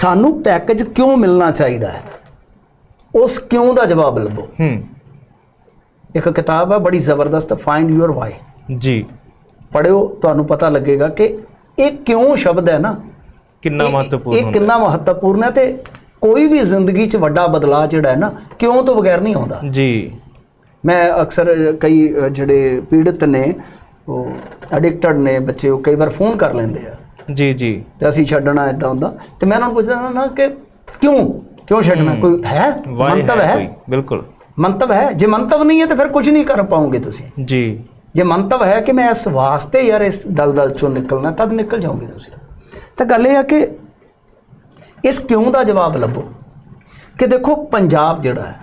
ਸਾਨੂੰ ਪੈਕੇਜ ਕਿਉਂ ਮਿਲਣਾ ਚਾਹੀਦਾ ਹੈ? ਉਸ ਕਿਉਂ ਦਾ ਜਵਾਬ ਲੱਭੋ। ਹੂੰ। ਇੱਕ ਕਿਤਾਬ ਹੈ ਬੜੀ ਜ਼ਬਰਦਸਤ ਫਾਈਂਡ ਯੂਅਰ ਵਾਈ ਜੀ। ਪੜਿਓ ਤੁਹਾਨੂੰ ਪਤਾ ਲੱਗੇਗਾ ਕਿ ਇਹ ਕਿਉਂ ਸ਼ਬਦ ਹੈ ਨਾ? ਕਿੰਨਾ ਮਹੱਤਵਪੂਰਨ ਇਹ ਕਿੰਨਾ ਮਹੱਤਵਪੂਰਨ ਹੈ ਤੇ ਕੋਈ ਵੀ ਜ਼ਿੰਦਗੀ 'ਚ ਵੱਡਾ ਬਦਲਾਅ ਜਿਹੜਾ ਹੈ ਨਾ ਕਿਉਂ ਤੋਂ ਬਗੈਰ ਨਹੀਂ ਆਉਂਦਾ। ਜੀ। ਮੈਂ ਅਕਸਰ ਕਈ ਜਿਹੜੇ ਪੀੜਤ ਨੇ ਉਹ ਐਡਿਕਟਡ ਨੇ ਬੱਚੇ ਉਹ ਕਈ ਵਾਰ ਫੋਨ ਕਰ ਲੈਂਦੇ ਆ। ਜੀ ਜੀ। ਤੇ ਅਸੀਂ ਛੱਡਣਾ ਇਦਾਂ ਹੁੰਦਾ। ਤੇ ਮੈਂ ਉਹਨਾਂ ਨੂੰ ਪੁੱਛਦਾ ਨਾ ਕਿ ਕਿਉਂ? ਕਿਉਂ ਛੱਡਣਾ? ਕੋਈ ਹੈ? ਮੰਤਵ ਹੈ? ਬਿਲਕੁਲ। ਮੰਤਵ ਹੈ? ਜੇ ਮੰਤਵ ਨਹੀਂ ਹੈ ਤਾਂ ਫਿਰ ਕੁਝ ਨਹੀਂ ਕਰ ਪਾਓਗੇ ਤੁਸੀਂ। ਜੀ। ਜੇ ਮੰਤਵ ਹੈ ਕਿ ਮੈਂ ਇਸ ਵਾਸਤੇ ਯਾਰ ਇਸ ਦਲਦਲ ਚੋਂ ਨਿਕਲਣਾ ਤਦ ਨਿਕਲ ਜਾਓਗੇ ਤੁਸੀਂ। ਤਾਂ ਗੱਲ ਇਹ ਹੈ ਕਿ ਇਸ ਕਿਉਂ ਦਾ ਜਵਾਬ ਲੱਭੋ? ਕਿ ਦੇਖੋ ਪੰਜਾਬ ਜਿਹੜਾ ਹੈ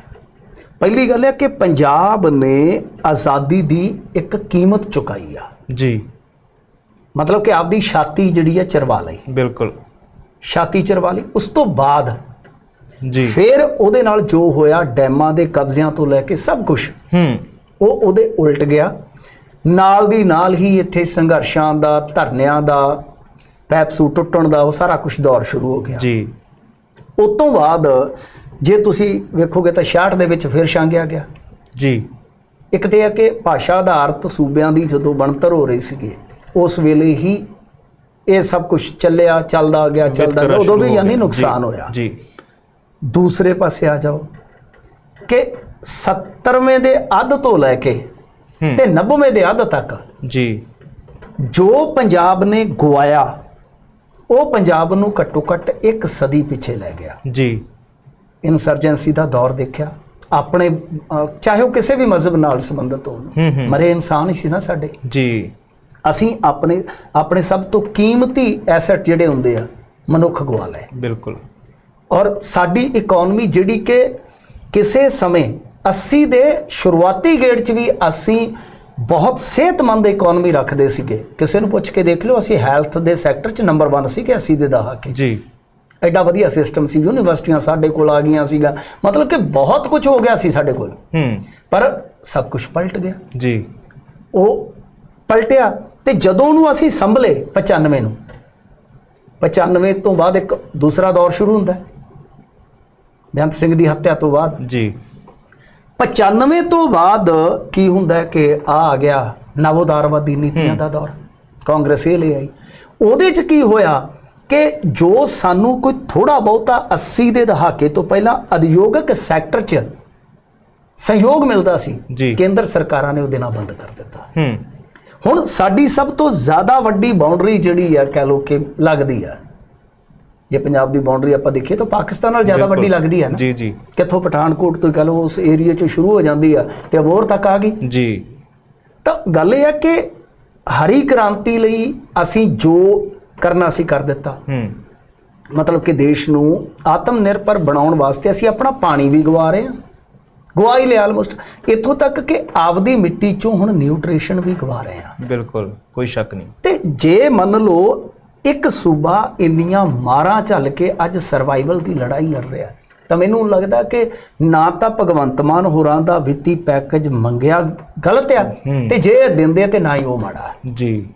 ਪਹਿਲੀ ਗੱਲ ਹੈ ਕਿ ਪੰਜਾਬ ਨੇ ਆਜ਼ਾਦੀ ਦੀ ਇੱਕ ਕੀਮਤ ਚੁਕਾਈ ਆ। ਜੀ। ਮਤਲਬ ਕਿ ਆਪਦੀ ਛਾਤੀ ਜਿਹੜੀ ਹੈ ਚਰਵਾ ਲਈ। ਬਿਲਕੁਲ। ਛਾਤੀ ਚਰਵਾ ਲਈ ਉਸ ਤੋਂ ਬਾਅਦ ਜੀ। ਫਿਰ ਉਹਦੇ ਨਾਲ ਜੋ ਹੋਇਆ ਡੈਮਾਂ ਦੇ ਕਬਜ਼ਿਆਂ ਤੋਂ ਲੈ ਕੇ ਸਭ ਕੁਝ ਹੂੰ। ਉਹ ਉਹਦੇ ਉਲਟ ਗਿਆ। ਨਾਲ ਦੀ ਨਾਲ ਹੀ ਇੱਥੇ ਸੰਘਰਸ਼ਾਂ ਦਾ ਧਰਨਿਆਂ ਦਾ ਪੈਪਸੂ ਟੁੱਟਣ ਦਾ ਉਹ ਸਾਰਾ ਕੁਝ ਦੌਰ ਸ਼ੁਰੂ ਹੋ ਗਿਆ। ਜੀ। ਉਸ ਤੋਂ ਬਾਅਦ ਜੇ ਤੁਸੀਂ ਵੇਖੋਗੇ ਤਾਂ 66 ਦੇ ਵਿੱਚ ਫਿਰ ਛਾਂਗਿਆ ਗਿਆ। ਜੀ। ਇੱਕ ਤੇ ਹੈ ਕਿ ਭਾਸ਼ਾ ਆਧਾਰਿਤ ਸੂਬਿਆਂ ਦੀ ਜਦੋਂ ਬਣਤਰ ਹੋ ਰਹੀ ਸੀਗੀ ਉਸ ਵੇਲੇ ਹੀ ਇਹ ਸਭ ਕੁਝ ਚੱਲਿਆ ਚੱਲਦਾ ਗਿਆ ਚੱਲਦਾ ਗਿਆ। ਉਦੋਂ ਵੀ ਯਾਨੀ। ਨੁਕਸਾਨ ਹੋਇਆ। ਜੀ। ਦੂਸਰੇ ਪਾਸੇ ਆ ਜਾਓ ਕਿ 70ਵੇਂ ਦੇ ਅੱਧ ਤੋਂ ਲੈ ਕੇ ਤੇ 90ਵੇਂ ਦੇ ਅੱਧ ਤੱਕ ਜੀ। ਜੋ ਪੰਜਾਬ ਨੇ ਗਵਾਇਆ ਉਹ ਪੰਜਾਬ ਨੂੰ ਘੱਟੋ ਘੱਟ ਇੱਕ ਸਦੀ ਪਿੱਛੇ ਲੈ ਗਿਆ। ਜੀ। ਇਨਸਰਜੈਂਸੀ ਦਾ ਦੌਰ ਦੇਖਿਆ। ਆਪਣੇ ਚਾਹੇ ਉਹ ਕਿਸੇ ਵੀ ਮਜ਼ਹਬ ਨਾਲ ਸੰਬੰਧਿਤ ਹੋਣ। ਮਰੇ ਇਨਸਾਨ ਹੀ ਸੀ ਨਾ ਸਾਡੇ। ਜੀ। ਅਸੀਂ ਆਪਣੇ ਆਪਣੇ ਸਭ ਤੋਂ ਕੀਮਤੀ ਐਸੈਟ ਜਿਹੜੇ ਹੁੰਦੇ ਆ ਮਨੁੱਖ ਗਵਾ ਲਏ ਬਿਲਕੁਲ। ਔਰ ਸਾਡੀ ਇਕਨੋਮੀ ਜਿਹੜੀ ਕਿ ਕਿਸੇ ਸਮੇਂ 80 ਦੇ ਸ਼ੁਰੂਆਤੀ ਗੇੜ 'ਚ ਵੀ ਅਸੀਂ ਬਹੁਤ ਸਿਹਤਮੰਦ ਇਕਨੋਮੀ ਰੱਖਦੇ ਸੀਗੇ। ਕਿਸੇ ਨੂੰ ਪੁੱਛ ਕੇ ਦੇਖ ਲਓ ਅਸੀਂ ਹੈਲਥ ਦੇ ਸੈਕਟਰ 'ਚ ਨੰਬਰ 1 ਸੀਗੇ 80 ਦੇ ਦਹਾਕੇ ਜੀ। ਐਡਾ ਵਧੀਆ ਸਿਸਟਮ ਸੀ ਯੂਨੀਵਰਸਿਟੀਆਂ ਸਾਡੇ ਕੋਲ ਆ ਗਈਆਂ ਸੀਗਾ। ਮਤਲਬ ਕਿ ਬਹੁਤ ਕੁਝ ਹੋ ਗਿਆ ਸੀ ਸਾਡੇ ਕੋਲ। ਹੂੰ। ਪਰ ਸਭ ਕੁਝ ਪਲਟ ਗਿਆ। ਜੀ। ਉਹ ਪਲਟਿਆ। ਤੇ ਜਦੋਂ ਨੂੰ ਅਸੀਂ ਸੰਭਲੇ 95 ਨੂੰ 95 ਤੋਂ ਬਾਅਦ ਇੱਕ ਦੂਸਰਾ ਦੌਰ ਸ਼ੁਰੂ ਹੁੰਦਾ ਹੈ। ਬੇਅੰਤ ਸਿੰਘ ਦੀ ਹੱਤਿਆ ਤੋਂ ਬਾਅਦ। ਜੀ। 95 ਤੋਂ ਬਾਅਦ ਕੀ ਹੁੰਦਾ ਕਿ ਆ ਆ ਗਿਆ ਨਵੋਦਾਰਵਾਦੀ ਨੀਤੀਆਂ ਦਾ ਦੌਰ। ਕਾਂਗਰਸ ਇਹ ਲੈ ਆਈ। ਉਹਦੇ ਚ ਕੀ ਹੋਇਆ ਕਿ ਜੋ ਸਾਨੂੰ ਕੋਈ ਥੋੜਾ ਬਹੁਤਾ 80 ਦੇ ਦਹਾਕੇ ਤੋਂ ਪਹਿਲਾਂ ਉਦਯੋਗਿਕ ਸੈਕਟਰ 'ਚ ਸਹਿਯੋਗ ਮਿਲਦਾ ਸੀ। ਕੇਂਦਰ ਸਰਕਾਰਾਂ ਨੇ ਉਹਦੇ ਨਾਲ ਬੰਦ ਕਰ ਦਿੱਤਾ। ਹੂੰ। ਹੁਣ ਸਾਡੀ ਸਭ ਤੋਂ ਜ਼ਿਆਦਾ ਵੱਡੀ ਬਾਉਂਡਰੀ ਜਿਹੜੀ ਆ ਕਹਿ ਲੋ ਕਿ ਲੱਗਦੀ ਆ। ਜੇ ਪੰਜਾਬ ਦੀ ਬਾਉਂਡਰੀ ਆਪਾਂ ਦੇਖੀਏ ਤਾਂ ਪਾਕਿਸਤਾਨ ਨਾਲ ਜ਼ਿਆਦਾ। ਵੱਡੀ ਲੱਗਦੀ ਆ ਨਾ। ਜੀ ਜੀ। ਕਿੱਥੋਂ ਪਠਾਨਕੋਟ ਤੋਂ ਕਹ ਲਓ ਉਸ ਏਰੀਆ 'ਚੋਂ ਸ਼ੁਰੂ ਹੋ ਜਾਂਦੀ ਆ ਤੇ ਅਬੋਰ ਤੱਕ ਆ ਗਈ। ਜੀ। ਤਾਂ ਗੱਲ ਇਹ ਆ ਕਿ ਹਰੀ ਕ੍ਰਾਂਤੀ ਲਈ ਅਸੀਂ ਜੋ ਕਰਨਾ ਸੀ ਕਰ ਦਿੱਤਾ। ਹੂੰ। ਮਤਲਬ ਕਿ ਦੇਸ਼ ਨੂੰ ਆਤਮ ਨਿਰਭਰ ਬਣਾਉਣ ਵਾਸਤੇ ਅਸੀਂ ਆਪਣਾ ਪਾਣੀ ਵੀ ਗਵਾ ਰਹੇ ਹਾਂ। ਗਵਾ ਹੀ ਲਿਆ ਆਲਮੋਸਟ ਇੱਥੋਂ ਤੱਕ ਕਿ ਆਪਦੀ ਮਿੱਟੀ 'ਚੋਂ ਹੁਣ ਨਿਊਟ੍ਰੀਸ਼ਨ ਵੀ ਗਵਾ ਰਹੇ ਹਾਂ ਬਿਲਕੁਲ ਕੋਈ ਸ਼ੱਕ ਨਹੀਂ। ਤੇ ਜੇ ਮੰਨ ਲਓ ਇੱਕ ਸੂਬਾ ਇੰਨੀਆਂ ਮਾਰਾਂ ਝੱਲ ਕੇ ਅੱਜ ਸਰਵਾਈਵਲ ਦੀ ਲੜਾਈ ਲੜ ਰਿਹਾ ਤਾਂ ਮੈਨੂੰ ਲੱਗਦਾ ਕਿ ਨਾ ਤਾਂ ਭਗਵੰਤ ਮਾਨ ਹੋਰਾਂ ਦਾ ਵਿੱਤੀ ਪੈਕੇਜ ਮੰਗਿਆ ਗਲਤ ਆ। ਤੇ ਜੇ ਇਹ ਦਿੰਦੇ ਤੇ ਨਾ ਹੀ ਉਹ ਮਾੜਾ। ਜੀ।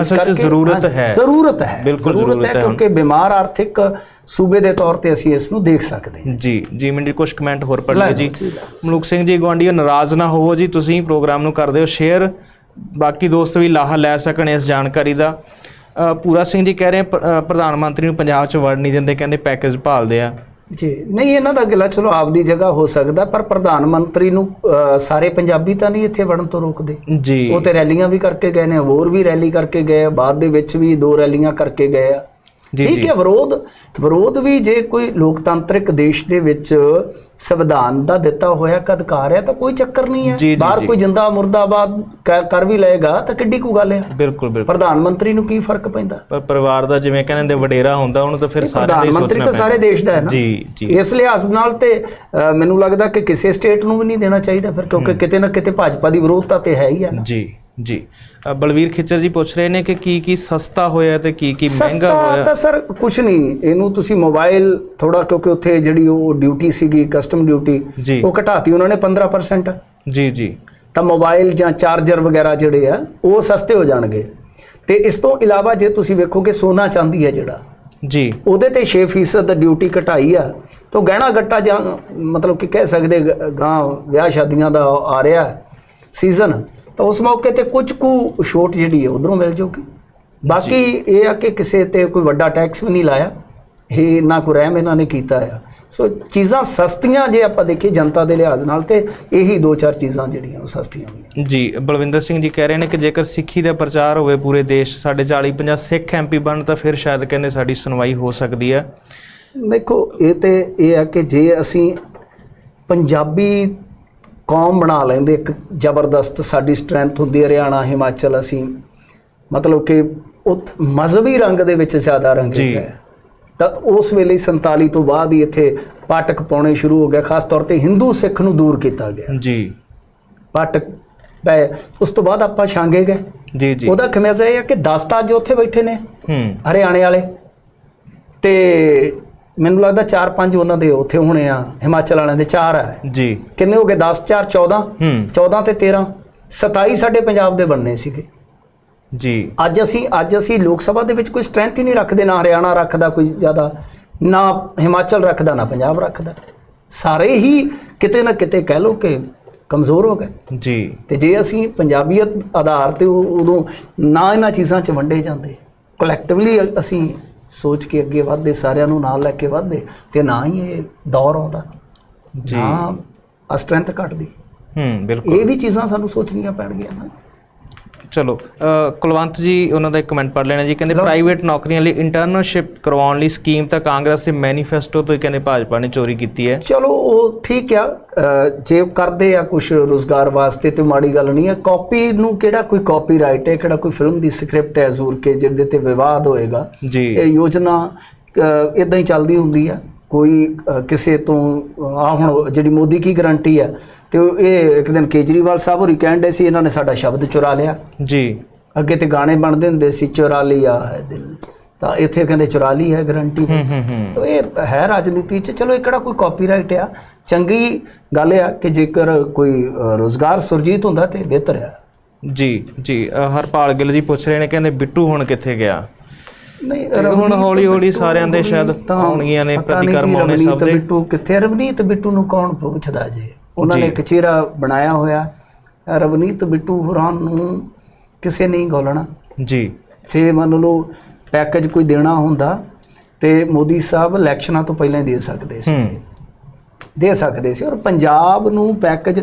ਅਸਲ 'ਚ ਕਰਕੇ- ਜ਼ਰੂਰਤ ਹੈ। ਜ਼ਰੂਰਤ ਹੈ। ਬਿਲਕੁਲ ਜ਼ਰੂਰਤ ਹੈ। ਕਿਉਂਕਿ ਬਿਮਾਰ ਆਰਥਿਕ ਸੂਬੇ ਦੇ ਤੌਰ ਤੇ ਅਸੀਂ ਇਸ ਨੂੰ ਦੇਖ ਸਕਦੇ ਹਾਂ। ਜੀ ਜੀ ਮਿੰਟ ਕੁਝ ਕਮੈਂਟ ਹੋਰ ਪੜ੍ਹ ਲੈ ਲਓ ਲਓ ਜੀ। ਜੀ, ਮਲੂਕ ਸਿੰਘ ਜੀ ਗਵਾਂਡੀਓ ਨਾਰਾਜ਼ ਨਾ ਹੋਵੋ ਜੀ ਤੁਸੀਂ ਪ੍ਰੋਗਰਾਮ ਨੂੰ ਕਰ ਦਿਓ ਸ਼ੇਅਰ ਬਾਕੀ ਦੋਸਤ ਵੀ ਲਾਹਾ ਲੈ ਸਕਣ ਇਸ ਜਾਣਕਾਰੀ ਦਾ। ਪੂਰਾ ਸਿੰਘ ਜੀ ਕਹਿ ਰਹੇ ਪ੍ਰਧਾਨ ਮੰਤਰੀ ਨੂੰ ਪੰਜਾਬ 'ਚ ਵੜ ਨਹੀਂ ਦਿੰਦੇ ਕਹਿੰਦੇ ਪੈਕੇਜ ਭਾਲਦੇ ਆ। ਜੀ ਨਹੀਂ ਇਹਨਾਂ ਦਾ ਗਿਲਾ ਚਲੋ ਆਪਦੀ ਜਗ੍ਹਾ ਹੋ ਸਕਦਾ ਪਰ ਪ੍ਰਧਾਨ ਮੰਤਰੀ ਨੂੰ ਸਾਰੇ ਪੰਜਾਬੀ ਤਾਂ ਨਹੀਂ ਇੱਥੇ ਵੜਨ ਤੋਂ ਰੋਕਦੇ। ਜੀ। ਉਹ ਤੇ ਰੈਲੀਆਂ ਵੀ ਕਰਕੇ ਗਏ ਨੇ ਹੋਰ ਵੀ ਰੈਲੀ ਕਰਕੇ ਗਏ ਬਾਅਦ ਦੇ ਵਿੱਚ ਵੀ ਦੋ ਰੈਲੀਆਂ ਕਰਕੇ ਗਏ ਆ। ਠੀਕ ਜੀ। ਹੈ ਵਿਰੋਧ ਵਿਰੋਧ ਵੀ ਜੇ ਕੋਈ ਲੋਕਤੰਤਰਿਕ ਦੇਸ਼ ਦੇ ਵਿੱਚ ਸੰਵਿਧਾਨ ਦਾ ਦਿੱਤਾ ਹੋਇਆ ਇੱਕ ਅਧਿਕਾਰ ਹੈ ਤਾਂ ਕੋਈ ਚੱਕਰ ਨਹੀਂ ਹੈ। ਬਾਹਰ। ਕੋਈ ਜਿੰਦਾ ਮੁਰਦਾਬਾਦ ਕਰ ਵੀ ਲਏਗਾ ਤਾਂ ਕਿੱਡੀ ਕੁ ਗੱਲ ਹੈ। ਬਿਲਕੁਲ ਬਿਲਕੁਲ। ਪ੍ਰਧਾਨ ਮੰਤਰੀ ਨੂੰ ਕੀ ਫ਼ਰਕ ਪੈਂਦਾ? ਪਰ ਪਰਿਵਾਰ ਦਾ ਜਿਵੇਂ ਕਹਿੰਦੇ ਵਡੇਰਾ ਹੁੰਦਾ ਉਹਨੂੰ ਤਾਂ ਫਿਰ ਸਾਰਿਆਂ ਦਾ ਪ੍ਰਧਾਨ ਮੰਤਰੀ ਤਾਂ ਸਾਰੇ ਦੇਸ਼ ਦਾ ਹੈ ਨਾ। ਜੀ ਜੀ। ਇਸ ਲਿਹਾਜ਼ ਨਾਲ ਤੇ ਮੈਨੂੰ ਲੱਗਦਾ ਕਿ ਕਿਸੇ ਸਟੇਟ ਨੂੰ ਵੀ ਨਹੀਂ ਦੇਣਾ ਚਾਹੀਦਾ ਫਿਰ ਕਿਉਂਕਿ ਕਿਤੇ ਨਾ ਕਿਤੇ ਭਾਜਪਾ ਦੀ ਵਿਰੋਧਤਾ ਤੇ ਹੈ ਹੀ ਹੈ ਨਾ। ਜੀ। ਜੀ। ਬਲਵੀਰ ਖਿੱਚਰ ਜੀ ਪੁੱਛ ਰਹੇ ਨੇ ਕਿ ਕੀ ਕੀ ਸਸਤਾ ਹੋਇਆ ਤੇ ਕੀ ਕੀ ਮਹਿੰਗਾ ਸਸਤਾ ਹੋਇਆ? ਤਾਂ ਸਰ ਕੁਝ ਨਹੀਂ। ਇਹਨੂੰ ਤੁਸੀਂ ਮੋਬਾਈਲ ਥੋੜਾ ਕਿਉਂਕਿ ਉੱਥੇ ਜਿਹੜੀ ਉਹ ਡਿਊਟੀ ਸੀਗੀ ਕਸਟਮ ਡਿਊਟੀ ਉਹ ਘਟਾਤੀ ਉਹਨਾਂ ਨੇ 15% ਜੀ ਜੀ। ਤਾਂ ਮੋਬਾਈਲ ਜਾਂ ਚਾਰਜਰ ਵਗੈਰਾ ਜਿਹੜੇ ਆ ਉਹ ਸਸਤੇ ਹੋ ਜਾਣਗੇ। ਤੇ ਇਸ ਤੋਂ ਇਲਾਵਾ ਜੇ ਤੁਸੀਂ ਵੇਖੋਗੇ ਸੋਨਾ ਚਾਂਦੀ ਹੈ ਜਿਹੜਾ ਜੀ। ਉਹਦੇ ਤੇ 6% ਦਾ ਡਿਊਟੀ ਘਟਾਈ ਆ। ਤਾਂ ਗਹਿਣਾ ਗੱਟਾ ਜਾਂ ਮਤਲਬ ਕਿ ਕਹਿ ਸਕਦੇ ਗਾਂ ਵਿਆਹ ਸ਼ਾਦੀਆਂ ਦਾ ਆ ਰਿਹਾ ਸੀਜ਼ਨ ਤਾਂ ਉਸ ਮੌਕੇ ਤੇ ਕੁਝ ਕੁ ਛੋਟ ਜਿਹੜੀ ਹੈ ਉਧਰੋਂ ਮਿਲ ਜਾਊਗੀ ਬਾਕੀ ਇਹ ਆ ਕਿ ਕਿਸੇ ਤੇ ਕੋਈ ਵੱਡਾ ਟੈਕਸ ਵੀ ਨਹੀਂ ਲਾਇਆ ਇਹ ਇੰਨਾ ਕੁ ਰਹਿਮ ਇਹਨਾਂ ਨੇ ਕੀਤਾ ਆ। ਸੋ ਚੀਜ਼ਾਂ ਸਸਤੀਆਂ ਜੇ ਆਪਾਂ ਦੇਖੀਏ ਜਨਤਾ ਦੇ ਲਿਹਾਜ਼ ਨਾਲ ਤੇ ਇਹੀ ਦੋ ਚਾਰ ਚੀਜ਼ਾਂ ਜਿਹੜੀਆਂ ਉਹ ਸਸਤੀਆਂ ਹੋਈਆਂ। ਜੀ ਬਲਵਿੰਦਰ ਸਿੰਘ ਜੀ ਕਹਿ ਰਹੇ ਨੇ ਕਿ ਜੇਕਰ ਸਿੱਖੀ ਦਾ ਪ੍ਰਚਾਰ ਹੋਵੇ ਪੂਰੇ ਦੇਸ਼ ਸਾਡੇ 40 50 ਸਿੱਖ ਐਮਪੀ ਬਣ ਤਾਂ ਫਿਰ ਸ਼ਾਇਦ ਕਹਿੰਦੇ ਸਾਡੀ ਸੁਣਵਾਈ ਹੋ ਸਕਦੀ ਹੈ। ਦੇਖੋ ਇਹ ਤੇ ਇਹ ਹੈ ਕਿ ਜੇ ਅਸੀਂ ਪੰਜਾਬੀ ਕੌਮ ਬਣਾ ਲੈਂਦੇ ਇੱਕ ਜ਼ਬਰਦਸਤ ਸਾਡੀ ਸਟਰੈਂਥ ਹੁੰਦੀ ਹੈ ਹਰਿਆਣਾ ਹਿਮਾਚਲ ਅਸੀਂ। ਮਤਲਬ ਕਿ ਉਹ ਮਜ਼ਹਬੀ ਰੰਗ ਦੇ ਵਿੱਚ ਜ਼ਿਆਦਾ ਰੰਗੇ। ਗਏ। ਤਾਂ ਉਸ ਵੇਲੇ 47 ਤੋਂ ਬਾਅਦ ਹੀ ਇੱਥੇ ਪਾਟਕ ਪਾਉਣੇ ਸ਼ੁਰੂ ਹੋ ਗਿਆ ਖਾਸ ਤੌਰ ਤੇ ਹਿੰਦੂ ਸਿੱਖ ਨੂੰ ਦੂਰ ਕੀਤਾ ਗਿਆ। ਜੀ। ਪਾਟਕ ਪਏ ਉਸ ਤੋਂ ਬਾਅਦ ਆਪਾਂ ਛਾਂਗੇ ਗਏ। ਜੀ ਜੀ। ਉਹਦਾ ਖਮਿਆਜ਼ਾ ਇਹ ਹੈ ਕਿ 10 ਤਾਂ ਉੱਥੇ ਬੈਠੇ ਨੇ ਹੂੰ। ਹਰਿਆਣੇ ਵਾਲੇ। ਤੇ ਮੈਨੂੰ ਲੱਗਦਾ 4-5 ਉਹਨਾਂ ਦੇ ਉੱਥੇ ਹੋਣੇ ਆ ਹਿਮਾਚਲ ਵਾਲਿਆਂ ਦੇ 4 ਆ। ਜੀ। ਕਿੰਨੇ ਹੋ ਗਏ? 10 4 14 ਹੂੰ। 14 ਤੇ 13 27 ਸਾਡੇ ਪੰਜਾਬ ਦੇ ਬਣਨੇ ਸੀਗੇ। ਜੀ। ਅੱਜ ਅਸੀਂ ਅੱਜ ਅਸੀਂ ਲੋਕ ਸਭਾ ਦੇ ਵਿੱਚ ਕੋਈ ਸਟਰੈਂਥ ਹੀ ਨਹੀਂ ਰੱਖਦੇ ਨਾ ਹਰਿਆਣਾ ਰੱਖਦਾ ਕੋਈ ਜ਼ਿਆਦਾ ਨਾ ਹਿਮਾਚਲ ਰੱਖਦਾ ਨਾ ਪੰਜਾਬ ਰੱਖਦਾ। ਸਾਰੇ ਹੀ ਕਿਤੇ ਨਾ ਕਿਤੇ ਕਹਿ ਲੋ ਕਿ ਕਮਜ਼ੋਰ ਹੋ ਗਏ। ਜੀ। ਤੇ ਜੇ ਅਸੀਂ ਪੰਜਾਬੀਅਤ ਆਧਾਰ ਤੇ ਉਦੋਂ ਨਾ ਇਹਨਾਂ ਚੀਜ਼ਾਂ 'ਚ ਵੰਡੇ ਜਾਂਦੇ ਕਲੈਕਟਿਵਲੀ ਅਸੀਂ ਸੋਚ ਕੇ ਅੱਗੇ ਵਧਦੇ ਸਾਰਿਆਂ ਨੂੰ ਨਾਲ ਲੈ ਕੇ ਵਧਦੇ ਤੇ ਨਾ ਹੀ ਇਹ ਦੌਰ ਆਉਂਦਾ ਜੀ। ਨਾ ਆ ਸਟਰੈਂਥ ਘਟਦੀ। ਹੂੰ ਬਿਲਕੁਲ। ਇਹ ਵੀ ਚੀਜ਼ਾਂ ਸਾਨੂੰ ਸੋਚਣੀਆਂ ਪੈਣਗੀਆਂ ਨਾ। ਚਲੋ ਕੁਲਵੰਤ ਜੀ ਉਹਨਾਂ ਦਾ ਇੱਕ ਕਮੈਂਟ ਪੜ੍ਹ ਲੈਣਾ ਜੀ। ਕਹਿੰਦੇ ਪ੍ਰਾਈਵੇਟ ਨੌਕਰੀਆਂ ਲਈ ਇੰਟਰਨਸ਼ਿਪ ਕਰਵਾਉਣ ਲਈ ਸਕੀਮ ਤਾਂ ਕਾਂਗਰਸ ਦੇ ਮੈਨੀਫੈਸਟੋ ਤੋਂ ਹੀ ਕਹਿੰਦੇ ਭਾਜਪਾ ਨੇ ਚੋਰੀ ਕੀਤੀ ਹੈ। ਚਲੋ ਉਹ ਠੀਕ ਆ ਜੇ ਕਰਦੇ ਆ ਕੁਝ ਰੋਜ਼ਗਾਰ ਵਾਸਤੇ ਤੇ ਮਾੜੀ ਗੱਲ ਨਹੀਂ ਹੈ ਕਾਪੀ ਨੂੰ ਕਿਹੜਾ ਕੋਈ ਕਾਪੀਰਾਈਟ ਹੈ ਕਿਹੜਾ ਕੋਈ ਫਿਲਮ ਦੀ ਸਕ੍ਰਿਪਟ ਹੈ ਜ਼ੂਰ ਕੇ ਜਿਹਦੇ ਤੇ ਵਿਵਾਦ ਹੋਏਗਾ? ਜੀ। ਇਹ ਯੋਜਨਾ ਇਦਾਂ ਹੀ ਚੱਲਦੀ ਹੁੰਦੀ ਆ। ਕੋਈ ਕਿਸੇ ਤੋਂ ਆ ਹੁਣ ਜਿਹੜੀ ਮੋਦੀ ਕੀ ਗਾਰੰਟੀ ਆ ਤੇ ਉਹ ਇਹ ਇੱਕ ਦਿਨ ਕੇਜਰੀਵਾਲ ਸਾਹਿਬ ਹੋਰੀ ਕਹਿੰਦੇ ਸੀ ਇਹਨਾਂ ਨੇ ਸਾਡਾ ਸ਼ਬਦ ਚੁਰਾ ਲਿਆ। ਜੀ। ਅੱਗੇ ਤੇ ਗਾਣੇ ਬਣਦੇ ਹੁੰਦੇ ਸੀ ਚੁਰਾ ਲਿਆ ਹੈ ਦਿਲ। ਤਾਂ ਇੱਥੇ ਕਹਿੰਦੇ ਚੁਰਾ ਲਈ ਹੈ ਗਾਰੰਟੀ। ਹੂੰ ਹੂੰ ਹੂੰ। ਤਾਂ ਇਹ ਹੈ ਰਾਜਨੀਤੀ ਚ। ਚਲੋ ਇਹ ਕਿਹੜਾ ਕੋਈ ਕਾਪੀਰਾਈਟ ਆ? ਚੰਗੀ ਗੱਲ ਆ ਕਿ ਜੇਕਰ ਕੋਈ ਰੋਜ਼ਗਾਰ ਸੁਰਜੀਤ ਹੁੰਦਾ ਤੇ ਬਿਹਤਰ ਆ ਜੀ ਜੀ। ਹਰਪਾਲ ਗਿੱਲ ਜੀ ਪੁੱਛ ਰਹੇ ਨੇ ਕਹਿੰਦੇ ਬਿੱਟੂ ਹੁਣ ਕਿੱਥੇ ਗਿਆ? ਨਹੀਂ ਹੁਣ ਹੌਲੀ ਹੌਲੀ ਸਾਰਿਆਂ ਦੇ ਸ਼ਾਇਦ ਆਉਣਗੀਆਂ ਨੇ ਪ੍ਰਤੀਕਰਮ ਆਉਣੇ ਸਭ ਦੇ। ਬਿੱਟੂ ਕਿੱਥੇ ਰਵਨੀਤ ਬਿੱਟੂ ਨੂੰ ਕੌਣ ਪੁੱਛਦਾ ਜੇ? ਉਹਨਾਂ ਨੇ ਚਿਹਰਾ ਬਣਾਇਆ ਹੋਇਆ ਰਵਨੀਤ ਬਿੱਟੂ ਹੋਰਾਂ ਨੂੰ ਕਿਸੇ ਨਹੀਂ ਗੋਲਣਾ। ਜੀ। ਜੇ ਮੰਨ ਲਓ ਪੈਕੇਜ ਕੋਈ ਦੇਣਾ ਹੁੰਦਾ ਤੇ ਮੋਦੀ ਸਾਹਿਬ ਇਲੈਕਸ਼ਨਾਂ ਤੋਂ ਪਹਿਲਾਂ ਹੀ ਦੇ ਸਕਦੇ ਸੀ। ਦੇ ਸਕਦੇ ਸੀ ਔਰ ਪੰਜਾਬ ਨੂੰ ਪੈਕੇਜ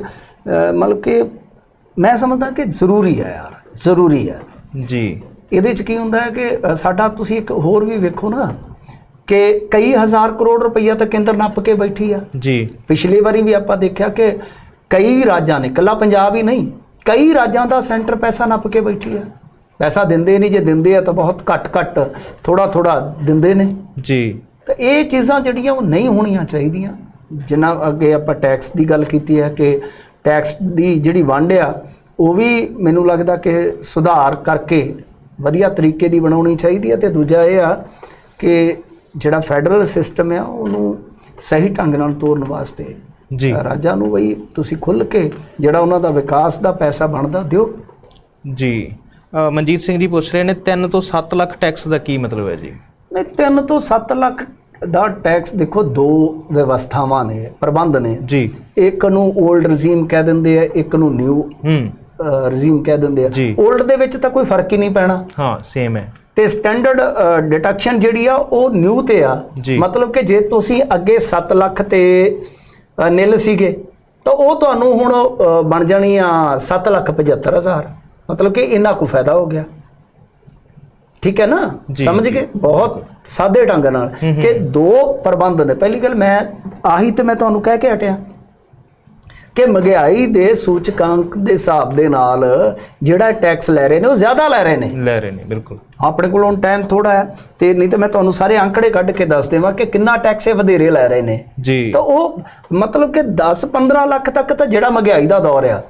ਮਤਲਬ ਕਿ ਮੈਂ ਸਮਝਦਾ ਕਿ ਜ਼ਰੂਰੀ ਹੈ ਯਾਰ ਜ਼ਰੂਰੀ ਹੈ। ਜੀ। ਇਹਦੇ ਚ ਕੀ ਹੁੰਦਾ ਹੈ ਕਿ ਸਾਡਾ ਤੁਸੀਂ ਇੱਕ ਹੋਰ ਵੀ ਵੇਖੋ ਨਾ। ਕਿ ਕਈ ਹਜ਼ਾਰ ਕਰੋੜ ਰੁਪਈਆ ਤਾਂ ਕੇਂਦਰ ਨੱਪ ਕੇ ਬੈਠੀ ਆ। ਜੀ। ਪਿਛਲੀ ਵਾਰੀ ਵੀ ਆਪਾਂ ਦੇਖਿਆ ਕਿ ਕਈ ਰਾਜਾਂ ਨੇ ਇਕੱਲਾ ਪੰਜਾਬ ਹੀ ਨਹੀਂ ਕਈ ਰਾਜਾਂ ਦਾ ਸੈਂਟਰ ਪੈਸਾ ਨੱਪ ਕੇ ਬੈਠੀ ਆ। ਪੈਸਾ ਦਿੰਦੇ ਨਹੀਂ ਜੇ ਦਿੰਦੇ ਆ ਤਾਂ ਬਹੁਤ ਘੱਟ ਘੱਟ ਥੋੜਾ ਥੋੜਾ ਦਿੰਦੇ ਨੇ। ਜੀ। ਤਾਂ ਇਹ ਚੀਜ਼ਾਂ ਜਿਹੜੀਆਂ ਉਹ ਨਹੀਂ ਹੋਣੀਆਂ ਚਾਹੀਦੀਆਂ। ਜਿੰਨਾ ਅੱਗੇ ਆਪਾਂ ਟੈਕਸ ਦੀ ਗੱਲ ਕੀਤੀ ਹੈ ਕਿ ਟੈਕਸ ਦੀ ਜਿਹੜੀ ਵੰਡ ਆ ਉਹ ਵੀ ਮੈਨੂੰ ਲੱਗਦਾ ਕਿ ਸੁਧਾਰ ਕਰਕੇ ਵਧੀਆ ਤਰੀਕੇ ਦੀ ਬਣਾਉਣੀ ਚਾਹੀਦੀ ਹੈ। ਤੇ ਦੂਜਾ ਇਹ ਆ ਕਿ ਜਿਹੜਾ ਫੈਡਰਲ ਸਿਸਟਮ ਆ ਉਹਨੂੰ ਸਹੀ ਢੰਗ ਨਾਲ ਤੋਰਨ ਵਾਸਤੇ ਜੀ। ਰਾਜਾਂ ਨੂੰ ਬਈ ਤੁਸੀਂ ਖੁੱਲ ਕੇ ਜਿਹੜਾ ਉਹਨਾਂ ਦਾ ਵਿਕਾਸ ਦਾ ਪੈਸਾ ਬਣਦਾ ਦਿਓ। ਜੀ। ਮਨਜੀਤ ਸਿੰਘ ਜੀ ਪੁੱਛ ਰਹੇ ਨੇ 3 ਤੋਂ 7 ਲੱਖ ਟੈਕਸ ਦਾ ਕੀ ਮਤਲਬ ਹੈ ਜੀ? ਨਹੀਂ 3 ਤੋਂ 7 ਲੱਖ ਦਾ ਟੈਕਸ ਦੇਖੋ ਦੋ ਵਿਵਸਥਾਵਾਂ ਨੇ ਪ੍ਰਬੰਧ ਨੇ। ਜੀ। ਇੱਕ ਨੂੰ 올ਡ ਰਜੀਮ ਕਹਿ ਦਿੰਦੇ ਆ ਇੱਕ ਨੂੰ ਨਿਊ ਹੂੰ। ਰਜੀਮ ਕਹਿ ਦਿੰਦੇ ਆ। 올ਡ ਦੇ ਵਿੱਚ ਤਾਂ ਕੋਈ ਫ਼ਰਕ ਹੀ ਨਹੀਂ ਪੈਣਾ। ਹਾਂ ਸੇਮ ਹੈ। ਤੇ ਸਟੈਂਡਰਡ ਡਿਟੈਕਸ਼ਨ ਜਿਹੜੀ ਆ ਉਹ ਨਿਊ ਤੇ ਆ। ਮਤਲਬ ਕਿ ਜੇ ਤੁਸੀਂ ਅੱਗੇ 7 ਲੱਖ ਤੇ ਨਿਲ ਸੀਗੇ ਤਾਂ ਉਹ ਤੁਹਾਨੂੰ ਹੁਣ ਬਣ ਜਾਣੀ ਆ 7 ਲੱਖ 75 ਹਜ਼ਾਰ। ਮਤਲਬ ਕਿ ਇੰਨਾ ਕੁ ਫਾਇਦਾ ਹੋ ਗਿਆ। ਠੀਕ ਹੈ ਨਾ? ਸਮਝ। ਗਏ? ਬਹੁਤ ਸਾਦੇ ਢੰਗ ਨਾਲ। ਕਿ ਦੋ ਪ੍ਰਬੰਧ ਨੇ। ਪਹਿਲੀ ਗੱਲ ਮੈਂ ਆਹੀ ਤੇ ਮੈਂ ਤੁਹਾਨੂੰ ਕਹਿ ਕੇ ਹਟਿਆ। ਕਿ ਮਹਿੰਗਾਈ ਦੇ ਸੂਚਕਾਂਕ ਦੇ ਹਿਸਾਬ ਦੇ ਨਾਲ ਜਿਹੜਾ ਟੈਕਸ ਲੈ ਰਹੇ ਨੇ ਉਹ ਜ਼ਿਆਦਾ ਲੈ ਰਹੇ ਨੇ। ਲੈ ਰਹੇ ਨੇ ਬਿਲਕੁਲ। ਆਪਣੇ ਕੋਲ ਹੁਣ ਟਾਈਮ ਥੋੜਾ ਹੈ ਤੇ ਨਹੀਂ ਤਾਂ ਮੈਂ ਤੁਹਾਨੂੰ ਸਾਰੇ ਅੰਕੜੇ ਕੱਢ ਕੇ ਦੱਸ ਦੇਵਾਂ ਕਿ ਕਿੰਨਾ ਟੈਕਸ ਇਹ ਵਧੇਰੇ ਲੈ ਰਹੇ ਨੇ। ਜੀ। ਤਾਂ ਉਹ ਮਤਲਬ ਕਿ 10 15 ਲੱਖ ਤੱਕ ਤਾਂ ਜਿਹੜਾ ਮਹਿੰਗਾਈ ਦਾ ਦੌਰ ਆ।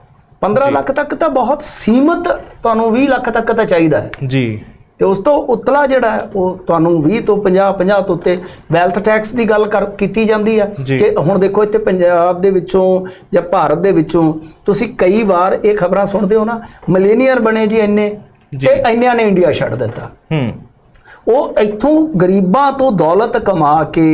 15 ਜੀ। ਲੱਖ ਤੱਕ ਤਾਂ ਬਹੁਤ ਸੀਮਤ ਤੁਹਾਨੂੰ 20 ਲੱਖ ਤੱਕ ਤਾਂ ਚਾਹੀਦਾ ਹੈ। ਜੀ। ਤੇ ਉਸ ਤੋਂ ਉਤਲਾ ਜਿਹੜਾ ਹੈ ਉਹ ਤੁਹਾਨੂੰ 20 ਤੋਂ 50 50 ਤੋਂ ਉੱਤੇ ਵੈਲਥ ਟੈਕਸ ਦੀ ਗੱਲ ਕਰ ਕੀਤੀ ਜਾਂਦੀ ਜੀ। ਕਿ ਹੁਣ ਦੇਖੋ ਇੱਥੇ ਪੰਜਾਬ ਦੇ ਵਿੱਚੋਂ ਜਾਂ ਭਾਰਤ ਦੇ ਵਿੱਚੋਂ ਤੁਸੀਂ ਕਈ ਵਾਰ ਇਹ ਖਬਰਾਂ ਸੁਣਦੇ ਹੋ ਨਾ ਮਿਲੇਨੀਅਰ ਬਣੇ ਜੀ ਇੰਨੇ। ਤੇ ਇੰਨਿਆਂ ਨੇ ਇੰਡੀਆ ਛੱਡ ਦਿੱਤਾ ਹੂੰ ਉਹ ਇੱਥੋਂ ਗਰੀਬਾਂ ਤੋਂ ਦੌਲਤ ਕਮਾ ਕੇ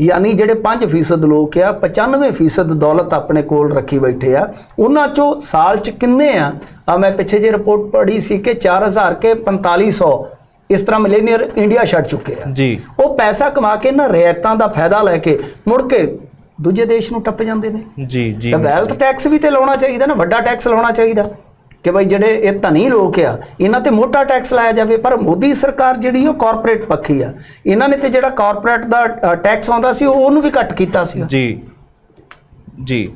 ਯਾਨੀ ਜਿਹੜੇ 5% ਲੋਕ ਆ 95% ਦੌਲਤ ਆਪਣੇ ਕੋਲ ਰੱਖੀ ਬੈਠੇ ਆ। ਉਹਨਾਂ ਚੋਂ ਸਾਲ ਚ ਕਿੰਨੇ ਆ? ਆ ਮੈਂ ਪਿੱਛੇ ਜੇ ਰਿਪੋਰਟ ਪੜ੍ਹੀ ਸੀ ਕਿ 4000 ਕੇ 4500 ਇਸ ਤਰ੍ਹਾਂ ਮਿਲੇਨੀਅਰ ਇੰਡੀਆ ਛੱਡ ਚੁੱਕੇ ਆ। ਜੀ। ਉਹ ਪੈਸਾ ਕਮਾ ਕੇ ਨਾ ਰਿਆਇਤਾਂ ਦਾ ਫਾਇਦਾ ਲੈ ਕੇ ਮੁੜ ਕੇ ਦੂਜੇ ਦੇਸ਼ ਨੂੰ ਟੱਪ ਜਾਂਦੇ ਨੇ। ਜੀ ਜੀ ਤਾਂ ਵੈਲਥ ਟੈਕਸ ਵੀ ਤੇ ਲਾਉਣਾ ਚਾਹੀਦਾ ਨਾ ਵੱਡਾ ਟੈਕਸ ਲਾਉਣਾ ਚਾਹੀਦਾ। ਕਿ ਭਾਈ ਜਿਹੜੇ ਇਹ ਧਨੀ ਲੋਕ ਆ, ਇਹਨਾਂ ਤੇ ਮੋਟਾ ਟੈਕਸ ਲਾਇਆ ਜਾਵੇ, ਪਰ ਮੋਦੀ ਸਰਕਾਰ ਜਿਹੜੀ ਉਹ ਕਾਰਪੋਰੇਟ ਪੱਖੀ ਆ। ਇਹਨਾਂ ਨੇ ਤੇ ਜਿਹੜਾ ਕਾਰਪੋਰੇਟ ਦਾ ਟੈਕਸ ਆਉਂਦਾ ਸੀ ਉਹਨੂੰ ਵੀ ਘੱਟ ਕੀਤਾ ਸੀ ਜੀ। ਜੀ।